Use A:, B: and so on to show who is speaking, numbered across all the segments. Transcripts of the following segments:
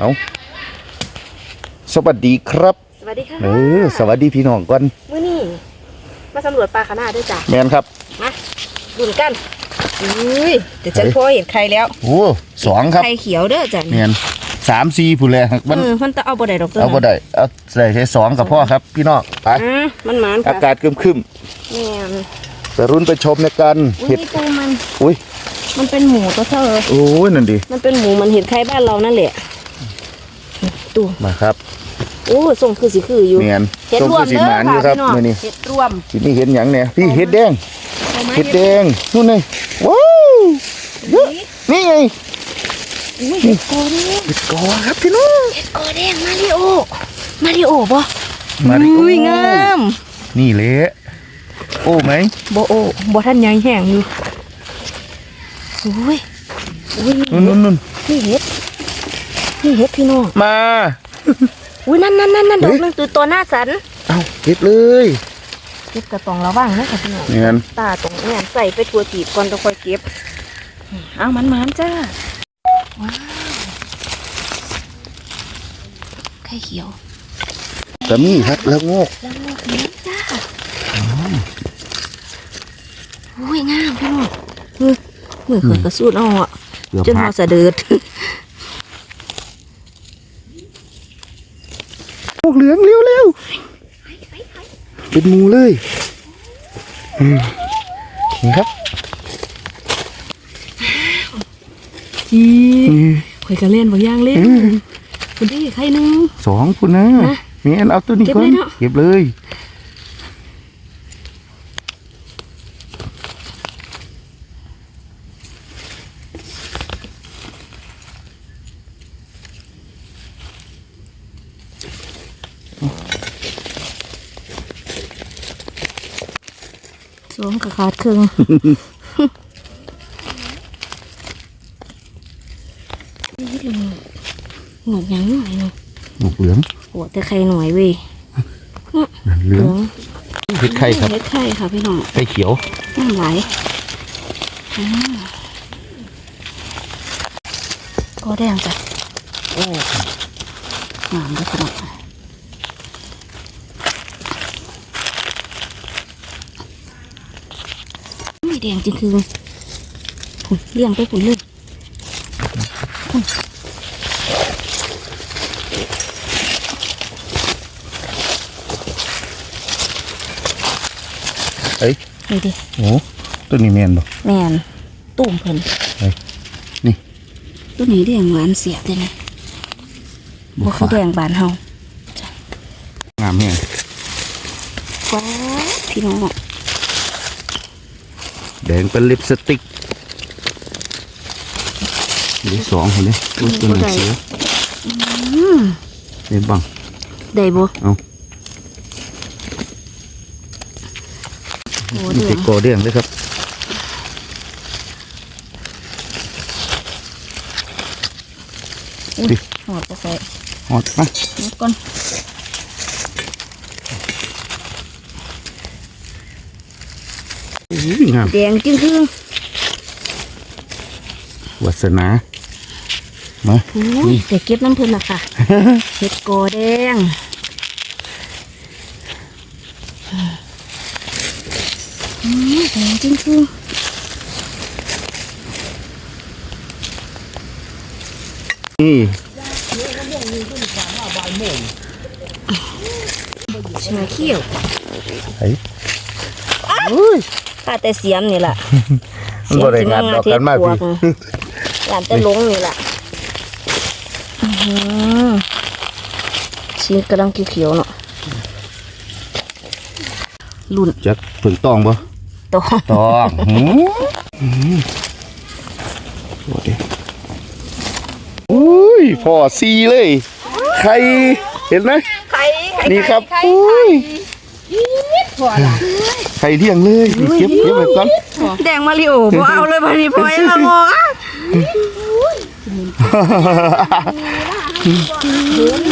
A: เอาสวัสดีครับ
B: สวัสดีค่ะ
A: เออสวัสดีพี่น้องก่อน
B: มื้อนี้มาสำรวจปลาขนาดด้วยจ้ะ
A: แมนครับ
B: มาดุนกันอุ้ยเดี๋ยวฉัน
A: เฮ้ย
B: พอเห็นใครแล้ว
A: โอ้สองครับ
B: ไข่เขียวเด้อจ้ะ
A: แมนสามสี่ผู้แลครับมัน
B: เออมันจะเอาบ่ได้ดอกตัว
A: เอาบ่ได้เอาใส่ใช้สองกับพ่อครับ พี่น้องไป
B: อะมันหมาน
A: อา
B: ค่ะ
A: กาศครึมครึม
B: แม่น
A: ๆไปรุ่นไปชมในกัน
B: อุ้ย
A: เห็ด
B: นี่ตัวมัน
A: อุ้ย
B: มันเป็นหมูตัวเธอ
A: โอ้ยนั่นดิ
B: มันเป็นหมูมันเห็ดไข่บ้านเรานั่นแหละ ตัว
A: มาครับ
B: โอ้ส่งคือสิคืออยู่
A: แมน
B: เห็ด
A: ส้ม
B: รว
A: คื
B: ม
A: อสี
B: เด้อ
A: หมานอยู่
B: ค่ะ
A: ครับ
B: พี่น้อง
A: มื่อนี้
B: เห็ดรวม
A: ที่นี่เห็นหยังเนี่ยพี่เห็ดแดง
B: อามา
A: เห็ดแดงนู่นไงว้าวเยอะนี่ไง
B: อุ้ยเห็ดโกแดง
A: เห็ดกอครับพี่น้อง
B: เห็ดโกแดงมาริโอมาริโอบ่
A: มาดิ
B: อุ้ย
A: โอ้
B: งาม
A: นี่เละโอ้ไหม
B: บ่โอ้บ่ท่านยังแห้งอยู่อุ้ยอุ้ย
A: นู่นนู่นนู่น
B: นี่เห็ด นี่เห็ดพี่น้อง
A: มา
B: อุ้ยนั่นนั่นนั่นนั่นด
A: เฮ้
B: อยกนึงตัวตัวหน้าสัน
A: เอาเก็บเลย
B: เก็บกระตองระว่างนะค่ะพี่น้อง
A: เนี่ย
B: ตาตรงเนี่ยใส่ไปทัวจีบก่อนจะค่อยเก็บเอามันมันๆจ้าว้าวไข่เขียว
A: กระมี่ครับแล้วงอก
B: แล้วงอกนี้จ้าอุ้ยงามพี่น้องมือมือเขินกระสุดเอาอะ
A: เกือบ
B: จน
A: หั
B: หัวสะเดือด
A: พวกเหลืองเร็วเร็วเป็นมูเลยอืมครับ
B: จีข่อยก็เล่นบางอย่างเล่นคุณดีใครหนึง
A: สองคุณนะ
B: นะ
A: แม่นเอาตัวนี้
B: ก่
A: อน
B: เก็
A: บเลย
B: สว มกระขาดครึ่งนี่ดูหนวดยังหน่อยเนาะ
A: หมูเหลือง
B: หัวแต่ไข่หน่อยเว้ย
A: นั่นเหลืองเห็ดไข่ครับ
B: เห็ดไข่ค่ะพี่น้อง
A: ไข่เขียว
B: น้ำไหลอ่าก็แดงจ้ะโอ้งามเลยพี่น้องไม่ แดงจริงคือหุ่นเลี้ยงไปหุ่นเลย
A: เอ้ย
B: นี่ดิ
A: โอ้ตัวนี้แม่นบ่
B: แมนตุ่มเพิ่น
A: เฮ้ยนี่
B: ตัวนี้แดงหวานเสียบเลยนะบ่คือแดงบานเฮางา
A: มแม่ง
B: ว้าวพี่น้อง
A: แดงเป็นลิปสติกนี่สองคนนี้อุ้ยตัวนี้เสีย
B: อืม
A: เห็นบ้าง
B: ได้บ่
A: เอา
B: โอ้
A: นี่
B: เดือ
A: เด็
B: ด
A: กโกเด้งเลยครับ
B: หอดไปใส่
A: หอดมา
B: นี่ก่อน
A: อุ้ย งาม
B: แดงจริงคือ
A: วัสนามา
B: โอ้ยเดี๋ยวเก็บน้ำเพิ่นละค่ะเห็ดโกแดงอืมแดงจริงคือ
A: นี่
B: ชาเขียว
A: ไอ้อุ้ย
B: ข้าแต่เสียมนี่แหละ
A: มันบ่ได้งานดอกกันมากพี่
B: หลานแต่ลงนี่แหละอื้อหือสีกำลังเขียวๆเนาะลุ่น
A: จักผึ่งตองบ่
B: ตอง
A: ตองหืมโอ้ดิอุ้ยพอซีเลย ใคร เห็นไหม
B: ไข่
A: นี่ครับอุ้ย ใครเลี้ยงเลยนี่เก็บเก็บไว้ก่อน
B: แดงมาริโอพอเอาเลยพอดีพอยละงอ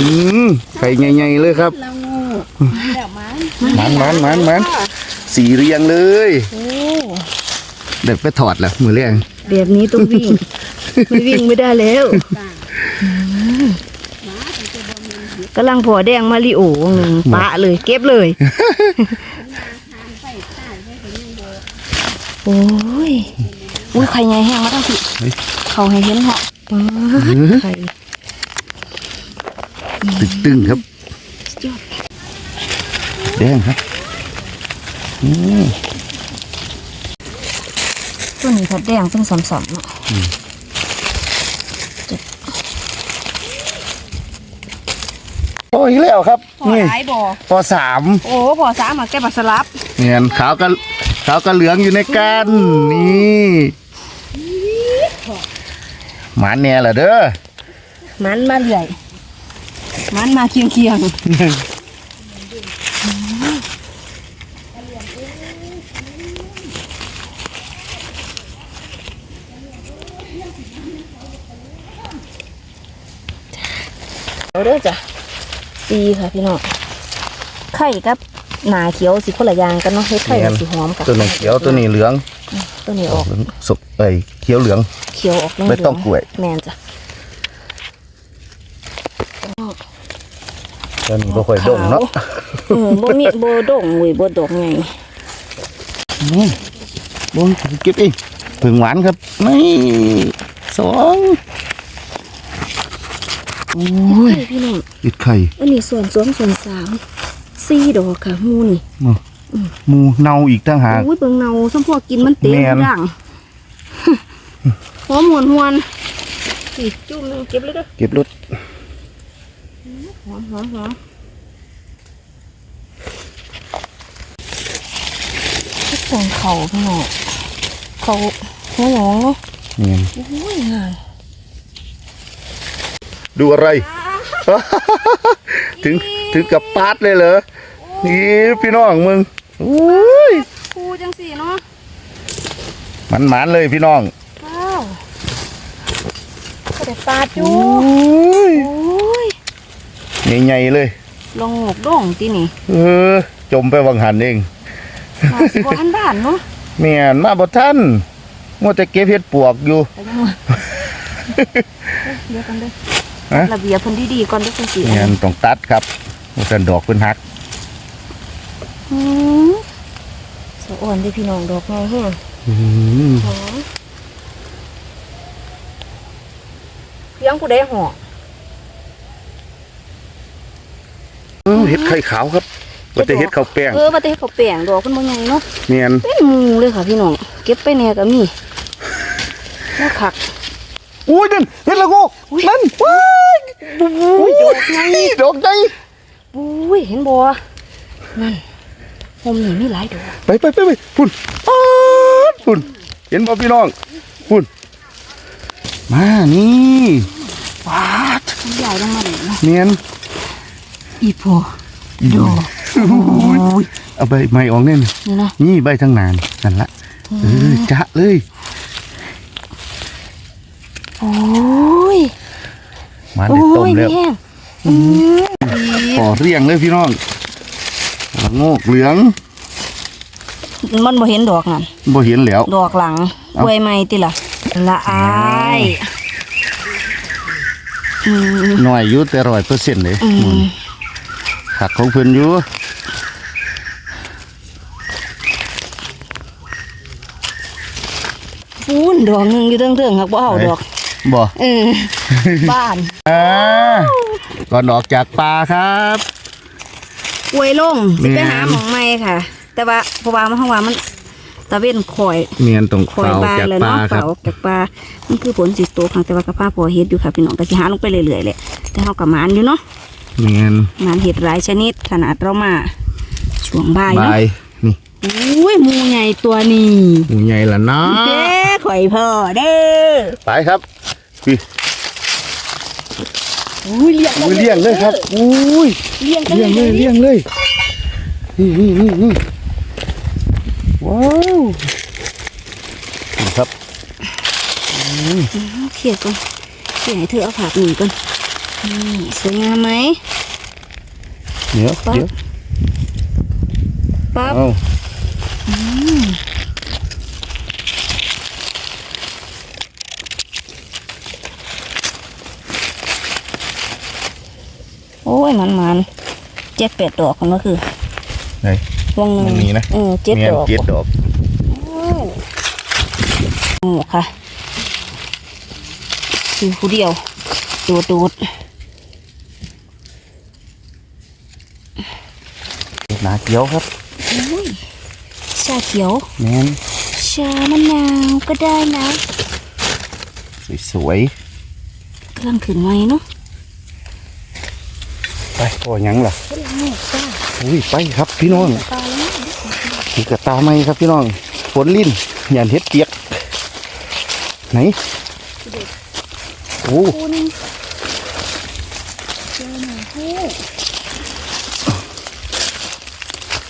A: อืมไข่ใหญ่ๆเลยครับมันมันมันมันสีเรียงเลยเด็กไปถอดแล้วมือเรียง
B: แบบนี้ต้องวิ่งไม่วิ่งไม่ได้แล้ว กำลังพอแดงมาริโอหนึ่งปะเลย เก็บเลยโอ้ยอุ้ยไข่ใหญ่แห้งมาทั้งสิ
A: เฮ้ย
B: เขาให้เห็นเหาะป๊าดไข่
A: ตึงตึงครับ
B: สุดยอด
A: แดงครับอืม
B: ตัวนี้ผัดแดงเป็นสำๆเนาะ
A: อ้อีกแล้วครับ
B: พอ
A: นี่
B: หลายบ่
A: ปอสาม
B: โอ้พอสามมาแก้ปัสลับ
A: เนียนขาวกับขาวกับเหลืองอยู่ในกันนี่หมาแน่ละเด้อ
B: มันมาเรื่อยมันมาเคียงเคียงเอาเด้อจ้ะ ซีค่ะพี่น้องไข่กับหนาเขียวสีคนละอย่างกันเนาะเฮ็ดไข่
A: เนีย
B: กับ
A: น
B: สีหอมกับ
A: ตัวนี้เขียวตัวนี้เหลือง
B: ตัวนี้ออก
A: สุกเอ้ยเขียวเหลือง
B: เขียวออกเหลืองๆ
A: ไม่ต้องกล้วย
B: แม่นจ้ะ
A: ตัวนี้บ่ค่อยดงเนาะ
B: เออบ่มีบ่ดงเว้ยบ่ดอกไง
A: นี่บงเก็บเองผึ่งหวานครับนี่สอง โอ้ย
B: เฮ้ยพี่น้อง
A: อิดไข่
B: อันนี้ส่วนสองส่วนสามสี่ดอกค่ะหมูนี่
A: หมูเนาอีกตั้งหาก
B: โอ้ยเบิ่งเนาสมพวกกินมันเต็ม
A: แม่น
B: ดังหอมหวนหวนอีกจุ่มหนึงเก็บเลยเด้อ
A: เก็บรถ
B: หอมหอมหอมที่ปงเขาพี่น้องเขาหัวหยองเนาะ
A: นี่
B: โอ้ยงาม
A: ดูอะไร ถึงถึงกับปาดเลยเหรอนี่พี่น้องมึงอุ้ย
B: คูจังสี่เนาะ
A: มันหมานเลยพี่น้อง
B: ว้าวก็ได้ปลาดอยู่
A: อุ้ย
B: โอ้ย
A: ใหญ่ๆเลย
B: ลองหมกดองที่นี่
A: เออ จมไปวังหันเอง
B: มาสิบอันบ้านเนาะ
A: เมียนมาบ่ท่านมัวแต่เก็บเห็ดปวกอยู่
B: ไปยังไงเดี๋ยวกันเด้อ
A: ฮะ
B: ระเบียบเพิ่นดีๆก่อนเด้อจังซี่
A: เมียนต้องตัดครับมันสันดอกเพิ่นหัก
B: อืมสะอ่อนเด้อพี่น้องดอกไงแฮง
A: อืม
B: หอมเลี้ยงผู้ใดหอ
A: เออเห็ดไข่ขาวครับว่าแต่เห็ดข้าวแป้ง
B: เออว่าแต่เขาแป้งดอกเพิ่นบ่ใหญ่เนาะ
A: เมียน
B: เป็นหมู่เลยค่ะพี่น้อง เก็บไปแหน่ก็มีว่าคัก
A: อุ้ยนั่นเห็ดละโงกนั่นว้าย
B: อุ้ยดอกไง
A: ดอกใหญ่
B: อุ้ยเห็นบ่นั่นผมนี่มีหลายดอก
A: ไปไปไปไปพุ่นป๊าดพุ่นเห็นบ่พี่น้องพุ่นมานี่ป๊าด
B: มันใหญ่ลงมาเลยเนาะ
A: เมียน
B: อีพอดอก
A: เอาใบไม้ออกแน่น
B: นี่นะ
A: นี่ใบทั้งนานนั่นละเออจะเลย
B: โอ้ย
A: มา
B: โอ้
A: ได้ต้ม
B: ย
A: แล้ว
B: แห้ง
A: ขอเรียงเลยพี่น้องละโงกเหลือง
B: มันบ่เห็นดอกนั่น
A: บ่เห็นแล้ว
B: ดอกหลัง
A: เอ้า
B: กล้วยไม้ติล่ะละอายอืม
A: หน่อยอยู่แต่ร้อยเปอร์เซ็นต์เลย
B: อืม
A: ผักของเพิ่นอยู่
B: ฟูนดอกหนึงอยู่เทิงๆครับบ่เอาดอก
A: บ่
B: เออบ้าน
A: อ่าก่อนออกจากป่าครับ
B: กล้วยลงสิไป
A: แม่น
B: หาหมองใหม่ค่ะ แต่ว่าเพราะว่ามันเฮาว่ามันตะเว้นข่อย
A: เมียนตรง
B: ข่อย
A: เฝ้า
B: บาน
A: จาก
B: เลย
A: ป่า
B: เนาะ
A: ครั
B: เฝ้า
A: บ
B: ออกจากปลามันคือผลสิตกค่ะแต่ว่ากระพ้าพอเฮ็ดอยู่ค่ะพี่น้องก็สิหาลงไปเรื่อยๆแหละแต่เฮาก็หมานอยู่เนาะ
A: เมียน
B: หมานเห็ดหลายชนิดขนาดเรามาช่วงบ่าย
A: บา
B: เนาะ
A: ยนี่
B: อุ้ยหมูใหญ่ตัวนี้
A: หมูใหญ่ละนะ
B: เด้ข่อยพ่อเด้อ
A: ไปครับ พี่
B: อุ้ยเลี้ยง
A: อุ้ยเลี้ยงเลยครับ อุ้ย
B: เลี้ยงกัน
A: เลี้ยงเลยเลี้ยงเลยนี่นี่นี่นี่ว้าวนี่ครับ
B: เขียดก่อนเขียดให้เธอเอาผักหนึ่งก่อนนี่สวยงามไหม
A: เดี๋ยว
B: ปั๊บ
A: เดี๋ยว
B: ปั๊บ
A: เอา
B: โอ้ ยมันมันเจ็ดแปดดอกมันก็คือ
A: ไหน
B: วงหนึ่ง
A: วงนี้นะ
B: เออเจ็ด
A: แม่
B: ด
A: น
B: อก
A: เจ็ดดอก
B: โอ้ค่ะคือผู้เดียวดูดดูด
A: หนาเขียวครับ
B: อุ้ยชาเขียว
A: แม่น
B: ชามะนาวก็ได้นะ
A: สวย
B: กำลังขึ้นไหมเนาะ
A: ๆ ไปพอยังล่ะอุ้ยไปครับพี่น้อง
B: ตาแล้ว
A: นี่กระตาไหมครับพี่น้องฝนลิ้นหยานเฮ็ดเปียก ไหนโอ้
B: นึงเจอหนังคู่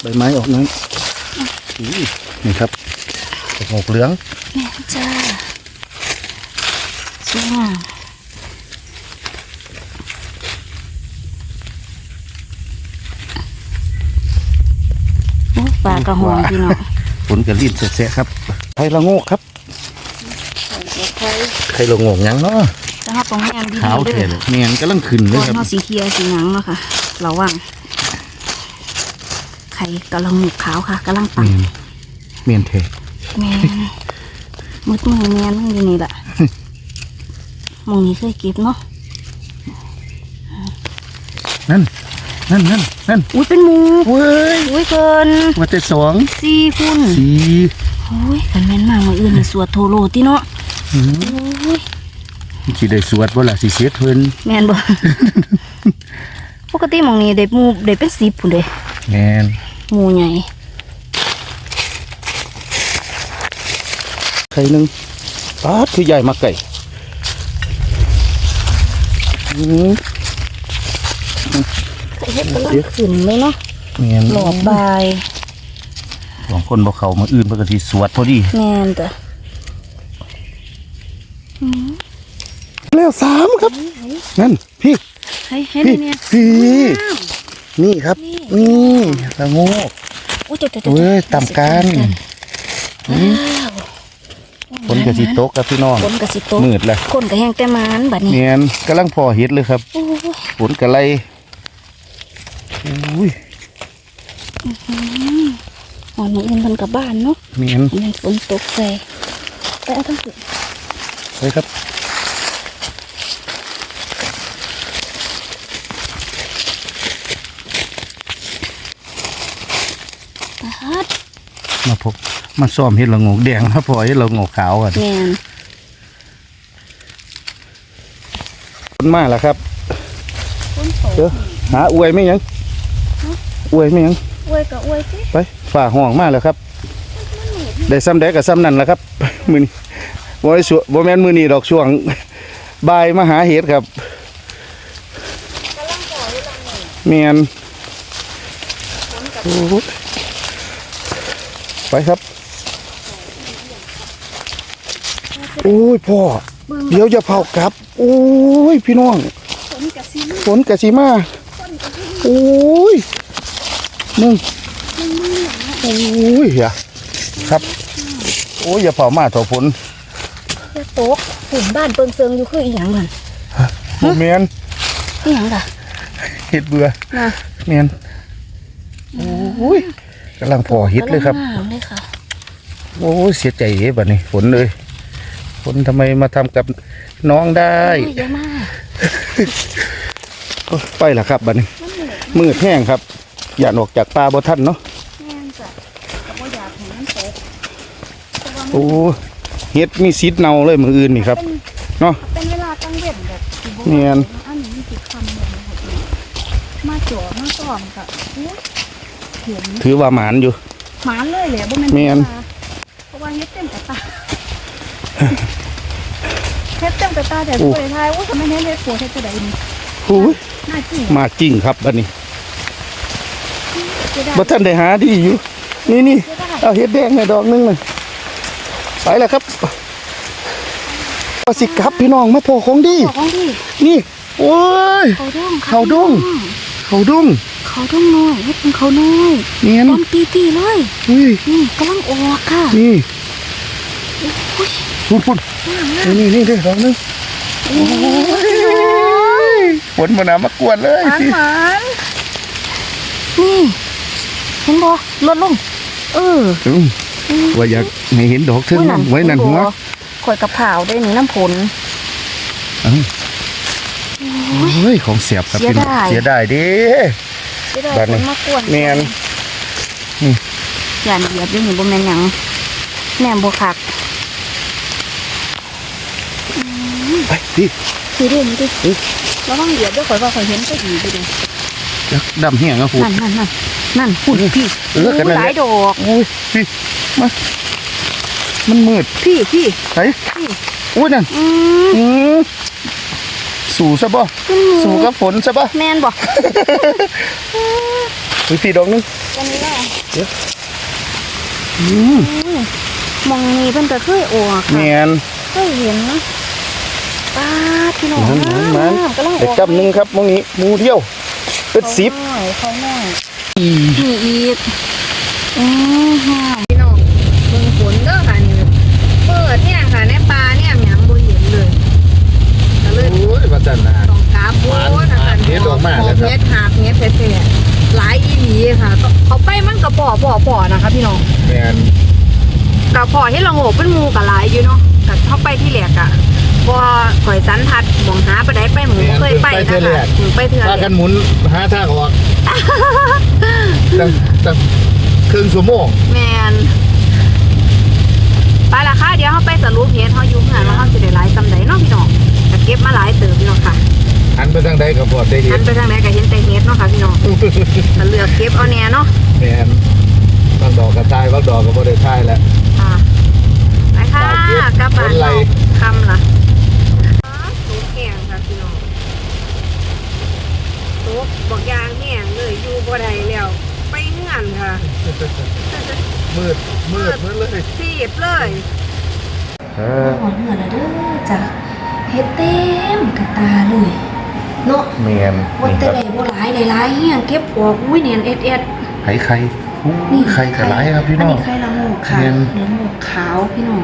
A: ใบไม้ออกน่อยอุ้ยนี่ครับดอกหกเหลือง
B: แม่จ้าสวยงาม ปลากระหองพี่น้อง
A: ฝนกระลิ้นแสะๆครับไข่ละโงกครับไข่ละโงกหยังเนาะ
B: ถ้าเราต้องแม่นดี
A: ขาว
B: ๆด้
A: แท้
B: วย
A: เลยเมียนกำลังขึ้นเลย
B: ก่อน
A: ครับ
B: เราสีเขียวสีหนังเนาะค่ะระวังไข่กำลังหมุกขาวค่ะกำลังปัง
A: เมียนเมียนเท
B: แม่นมืดมือแม่นมันอยู่นี่แหละหมองนี้เคยเก็บเนาะ
A: นั่น นั่นนั่นนั่น
B: อุ้ยเป็นหมู
A: เว้ย
B: อุ้ยเกิน
A: ว่าแต่สอง
B: สี่คุณ
A: สี่
B: อุ้ยขันแม่นมากมาอื่นนี่สวดโทโลติเนาะ
A: หืม
B: อุ้ย
A: สิได้สวดบ่ล่ะสิเสียเพิ่น
B: แม่นบ่ปกติหมองนี้ได้หมูได้เป็นสิบพุ่นเด้
A: แม่น
B: หมูใหญ่
A: ไข่หนึงปาดคือใหญ่มาไก่หืม
B: เฮ็ดกำลังขึ้นเลยเนาะ
A: แม่น
B: หลอดบาย
A: สองคนบ่เข้ามาอื่นเพิ่นก็สิสวดพอดี
B: แม่นจ้ะ
A: แล้วสามครับ นั่นพี่
B: ให้ให้
A: พี่
B: เนี่ย
A: พี่นี่ครับนี่ละโงก
B: โอ้ยเจ้าเจ้า
A: เว้ยต่ำกันฝนกระสิตกครับพี่น้อง
B: คนกระสิโตก
A: มืดแล้ว
B: คนกระแหงแต่หมันบัดนี้
A: เนียนกำลังพอเฮ็ดเลยครับ
B: โอ้ย
A: ฝนกระไร อุ้ย
B: หอนมืออื่นเพิ่นกลับบ้านเนาะ
A: เนียน
B: อันนั้นฝนตกใส่ไปเอาทั้งคืน
A: เลยครับ
B: ปาด
A: มาพบมาซ้อมเฮ็ดละโงกแดงมาพอเฮ็ดละโงกขาวกัน
B: แม่น
A: ฝนมาแล้วครับ
B: ฝนตก
A: เดี๋ยวหาอวยไหม่ยัง อวยไหม่ยัง
B: อวยก็อวยสิ
A: ไปฝ่าห้องมาแล้วครับ ได้ซ้ำได้กับซ้ำนั่นแหละครับ มือนี้บ่ได้สวบ่แม่นมือนี้ดอกช่วงบ่ายมาหาเห็ดครับเมียนโอ้โหไปครับโอ้ยพ่อ เดี๋ยวจะเผากลับ โอ้ยพี่น้อง
B: ฝนกระสิ
A: ฝนกะสิมาโอ้ย มึงโอ้ยอย่าครับ โอ้ยอย่าเผามาเถอะฝน
B: จะตกฝุ่นบ้านเปิงเซิงอยู่คืออีหยังนั่น
A: บ่แมน
B: อีหยังล่ะ
A: เห็ดเบื่อ
B: นะ
A: แมนโอ้ยกำลังพอเห็ดเลยครับ
B: กำงงามเลยค่ะ
A: โอ้ยเสียใจเฮ้บัดนี้ฝนเลยฝนทำไมมาทำกับน้องได้
B: โอ้ยเยอะมาก
A: โอ้ยไปละครับบัดนี้มืดแห้งครับ อย่าออกจากป่าบ่ทันเนาะ
B: แม่นจ้ะก็บ่อยากให้มันตก
A: โอ้เฮ็ดมีซิดเนาเลยมืออื่นนี่ครับเนาะ
B: เป็นเวลาตั้งเว้นแบบสิบ่
A: แม่น
B: อันนี้มันสิคำเลยนะคะพี่มาจ่อมาซ้อมค่ะโอ้ยเห็น
A: ถือว่าหมานอยู่
B: หมาเลยแหละบ่แม่น
A: แม่น
B: เพราะว่าเฮ็ดเต็มแต่ตาเฮ็ดเต็มแต่ตาแต่
A: โอ้
B: ผู้ใดทายว่าทำไมเฮ็ดเฮ็ดปวดเฮ็ดจะได้นี่
A: โอ้ย
B: น่าจริง
A: มาจริงครับบัดนี้
B: จะได้
A: บ่ทันได้หาดีอยู่ นี่นี่
B: จะได้
A: เอาเฮ็ดแดงในดอกหนึงเลยไปแล้วครับว่าสิกลับพี่น้องมาพอของดี
B: ขอของดี
A: นี่ โอ้ย
B: เขาด้งค่ะ
A: เขาด้งเขาดุ้ง
B: เขาด้งน้อยเฮ็ดเป็นเขาน้อย
A: เนียน
B: ต้นตีๆเลย
A: อุ้ย
B: นี่กำลังออกค่ะ
A: นี่
B: อุ้ย
A: พุ่นพุ่น
B: งามนะ
A: นี่นี่นี่เด้อดอกหนึง
B: โอ้ย
A: ฝนมานามากวนเลย
B: หวานหวานนี่ เห็นบ่ลดลง เออ
A: อืมว่าอยากให้เห็นดอกเทึงไว้นั่นหัว
B: ข่อยกับเผาวได้นี่น้ำผล
A: เอ้าเฮ้ยของเสียบครับ
B: เสีย
A: พี่น้อง
B: ดาย
A: เสียดายเด้
B: ที่ได้
A: บัด
B: ค
A: นี้
B: นมากวน
A: แม่น
B: อย่าเหยียบด้วยนี่บ่แม่นหยังแม่นบ่คัก
A: ไปพี่
B: สิเด้นี่ดิระวังเหยียบด้วยข่อยว่าข่อยเห็นก็ดีไปดิ
A: จักดำเหี้ยงอะพูด
B: นั่นนั่นนั่ นนั่นพุ่นพี่
A: เออกันนั่นแหละ
B: หลายดอก
A: โอ้ยพี่มามันมืด
B: พี่พี่
A: ไอ้โอ้ยนั่น
B: อืม
A: อืมสู่ซะบ่สู่กับฝนซะบ่
B: แม่นบ่
A: พี่พี่ดอกหนึง
B: วันนี้แหละ
A: อืม
B: อืมมองนี่เพิ่นก็เคยออก
A: แม
B: ค่ะ
A: น
B: เคยเห็นนะป้าดพี่น้อง
A: มันมันมัน
B: กำลังอ
A: เด็ก
B: อก
A: กำหนึ่งครับมองนี้หมูเดียวเป็นสิบ
B: เขาหน่อย เขาหน่อย
A: อี
B: นี่อีกอือฮ่าพี่น้องเบิ่งฝนเด้อค่ะนี่เปิดเนี่ยค่ะในปลาเนี่ยหยังบ่เห็นเลยก็เลย
A: โอ้ยประจันนะ
B: ต้องกราบโอ้นะคะ
A: เฮ็ดออกมาแล้วครับ
B: เฮ็ดหาบเฮ็ดแท้ๆหลายอีหลีค่ะก็เอาไปมันก็ป่อป่อป่อนะคะพี่น้อง
A: แมน
B: กับพอให้เราโงกเป็นหมูกับหลายอยู่เนาะกับเข้าไปที่แหลกอะ ว่าข่อยสันทัดหมองหาไปได้ไปหมูบ่เคยไปนะคะถึงไปเถื่อน
A: พากันหมุนหาทางออกตั้งตั้งครึ่งชั่วโมง
B: แมนไปละค่ะเดี๋ยวเขาไปสรุปเฮ็ดเขาอยู่เหือนว่าเขาสิได้หลายซำใดเนาะพี่น้องก็เก็บมาหลายเติบพี่น้องค่ะ
A: หันไปทางใดกับพอได้เห็
B: หั
A: น
B: นไปทางไหนก็เห็นแต่เฮ็ดเนาะค่ะพี่น้องก็เลือกเก็บเอาแน่เนาะ
A: แมนบางดอกกระจายบางดอกก็บ่ได้ทายแล้ว
B: ค่ะไปค่ะ
A: ฝากเก็บ
B: กลับบ้าน
A: เป็นไร
B: คำล่ะสูแข็งค่ะพี่น้องตกบอกยางแห้งเลยอยู่บ่ได้แล้ว ไปเงื่อนค่ะ
A: มืดมืดมืดเลย
B: สีบเลย
A: เออ
B: หอนเงื่อนแล้วเด้อจ้ะเฮ็ดเต็มกระตาเลยเนาะ
A: แมน
B: ว่า
A: นี่ค
B: แต่
A: รับ
B: ได้บ่หลายได้หลายเฮียงเก็บออกอุ้ยเนียนเอ็ดเอ็ด
A: ไข่ไข่อู้ไข่กระไรครับพี่น้อง
B: อันนี้ไข่ละโงกค่ะ
A: เนียน
B: ละโงกขาวพี่น้อง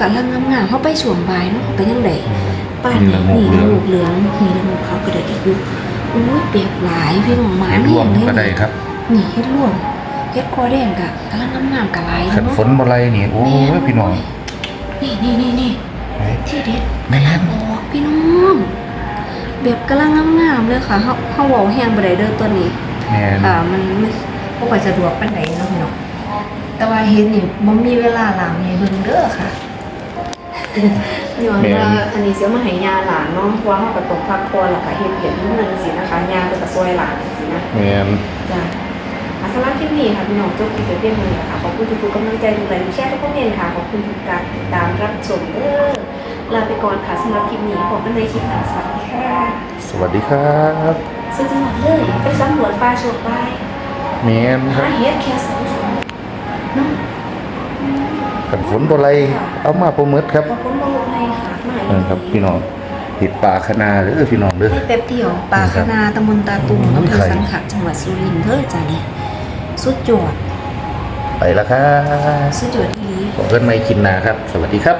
B: กะลังงามๆเฮาไปสวมบายเนาะเป็นจังไดป้าน
A: นี่
B: นี่
A: ละโง
B: นี่
A: กเหลื
B: ละ
A: อง
B: โงกเหลืองนี่ละโงกขาวกระเด็ดอีกอยู่อุ้ยเปียกหลายพี่น้องหมา
A: เห็ดรวม
B: เห็น
A: ก็ได้ครับ
B: นี่เฮ็ดร่วมเฮ็ดคอแดงกะกำลังงามๆกะหลาย
A: ขัน
B: เนาะ
A: ฝนบ่ไรนี่โอ้ยพี่น้อง
B: นี่นี่นี่นี่
A: ไหน
B: ที่เด็ด
A: แม่น
B: ออกพี่น้องแบบกำลังงามๆเลยค่ะเฮาเฮาเว้าแฮงบ่ได้เด้อตัวนี้
A: แม่น
B: อ่ามันไม่บ่ค่อยสะดวกปานใดเนาะพี่น้องแต่ว่าเฮ็ดนี่บ่มีเวลาล้างให้เบิ่งเด้อค่ะย้อนว่าอันนี้เสียมาให้ยาหลานเนาะเพราะว่าเราก็ตกพักผ่อนแล้วก็เฮ็ดเวียกเงินสินะคะยาเพิ่นก็ช่วยหลานสินะ
A: แม่น
B: จ้ะอะ สำหรับคลิปนี้ค่ะพี่น้องจบคลิปเพียงเท่านี้ค่ะขอบคุณทุกๆกำลังใจทุกไลค์ทุกแชร์ทุกคอมเมนต์ค่ะขอบคุณทุกการติดตามรับชมเด้อลาไปก่อนค่ะสำหรับคลิปนี้พบกันในคลิปหน้าสวัสดีค่ะ
A: สวัสดีครับ
B: ซึ่งจังหวัดเลยไปสำรวจป่าโชว์ไป
A: แม่นค
B: หา
A: รับ
B: เฮ็ดแค่สองชั่วโมงเนาะ
A: ขันฝนบ่ไรเอามาประมืดครับ
B: ขอบคุณมากเลยค่ะมา
A: เออครับพี่น้องเห็ดป่าคณาเด้อพี่น้องเด้อ
B: ได้แป๊บเดียวป่าคณาตำบลตาตุงอำเภอสังขะจังหวัดสุรินทร์เด้อจ้ะนี่ สุดยอด
A: ไปแล้วครับ
B: สุดยอดอีหลี
A: ขอเพื่อนไม่คินนาครับ สวัสดีครับ